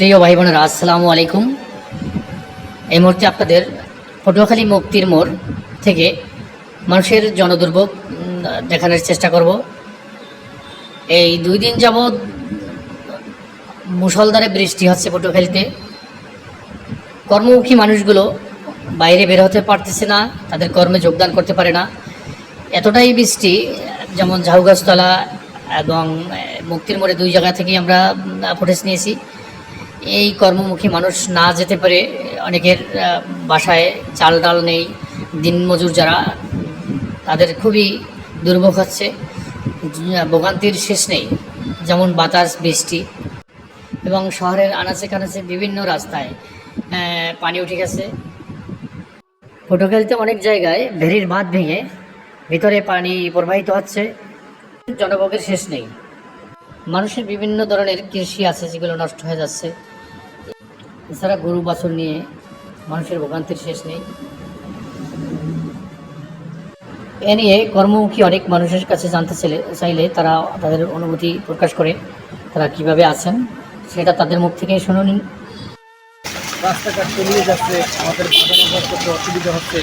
প্রিয় ভাই বোনেরা, আসসালামু আলাইকুম। এই মুহূর্তে আপনাদের পটুয়াখালী মুক্তির মোড় থেকে মানুষের জনদুর্ভোগ দেখানোর চেষ্টা করব। এই দুই দিন যাবৎ মুষলধারে বৃষ্টি হচ্ছে পটুয়াখালীতে। কর্মমুখী মানুষগুলো বাইরে বের হতে পারতেছে না, তাদের কর্মে যোগদান করতে পারে না। এতটাই বৃষ্টি, যেমন ঝাউগাছতলা এবং মুক্তির মোড়ে দুই জায়গা থেকেই আমরা ফুটেজ নিয়েছি। এই কর্মমুখী মানুষ না যেতে পারে, অনেকের বাসায় চাল ডাল নেই দিনমজুর যারা, তাদের খুবই দুর্ভোগ হচ্ছে। ভোগান্তির শেষ নেই, যেমন বাতাস, বৃষ্টি। এবং শহরের আনাচে কানাচে বিভিন্ন রাস্তায় পানি উঠে গেছে। পটুয়াখালীতে অনেক জায়গায় ভেরির বাঁধ ভেঙে ভিতরে পানি প্রবাহিত হচ্ছে। জনভোগের শেষ নেই। মানুষের বিভিন্ন ধরনের কৃষি আছে, যেগুলো নষ্ট হয়ে যাচ্ছে। এছাড়া গরু বাছুর নিয়ে মানুষের ভোগান্তির শেষ নেই। এ নিয়ে কর্মমুখী অনেক মানুষের কাছে জানতে চাইলে চাইলে তারা তাদের অনুভূতি প্রকাশ করে তারা কীভাবে আছেন, সেটা তাদের মুখ থেকেই শুনুন। রাস্তাঘাট তলিয়ে যাচ্ছে, আমাদের বাজার করতে অসুবিধা হচ্ছে।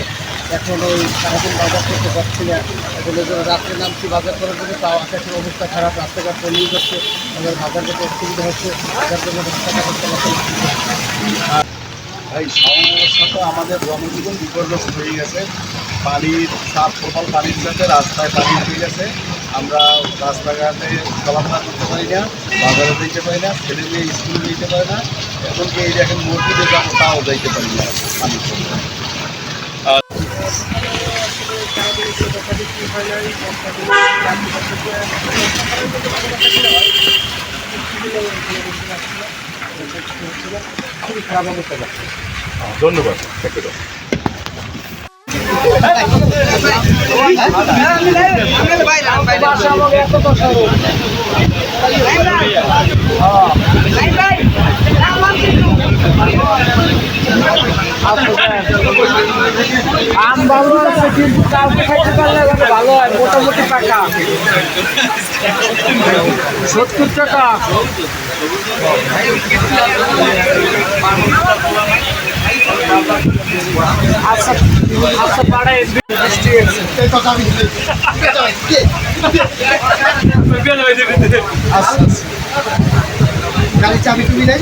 এখন ওই সারাদিন বাজার করতে পারছি না। এখন রাত্রে নামছি বাজার করার জন্য, তাও আকাশের অবস্থা খারাপ, রাস্তাঘাট তলিয়ে যাচ্ছে। আমাদের বাজার করতে অসুবিধা হচ্ছে। যার জন্য রাস্তাঘাট চলাচল ভাই সমস্যা তো আমাদের জনজীবন বিপর্যস্ত হয়ে গেছে। পানির সাপ প্রবল পানির সাথে রাস্তায় পানি হয়ে গেছে। আমরা রাস্তাঘাটে চলাফেরা করতে পারি না, বাজারে যেতে পারি না, ছেলে মেয়ে স্কুলে যেতে পারে না। এমনকি এই দেখেন মসজিদে যাব, তাও যাইতে পারি না পানির জন্য। খুবই খারাপ অবস্থা ধন্যবাদ। আম ভালো আছে কিন্তু কাউকে খাইতে পারলে ভালো হয় মোটামুটি টাকা সত্তর টাকা। গাড়ির চাবি তুমি নেই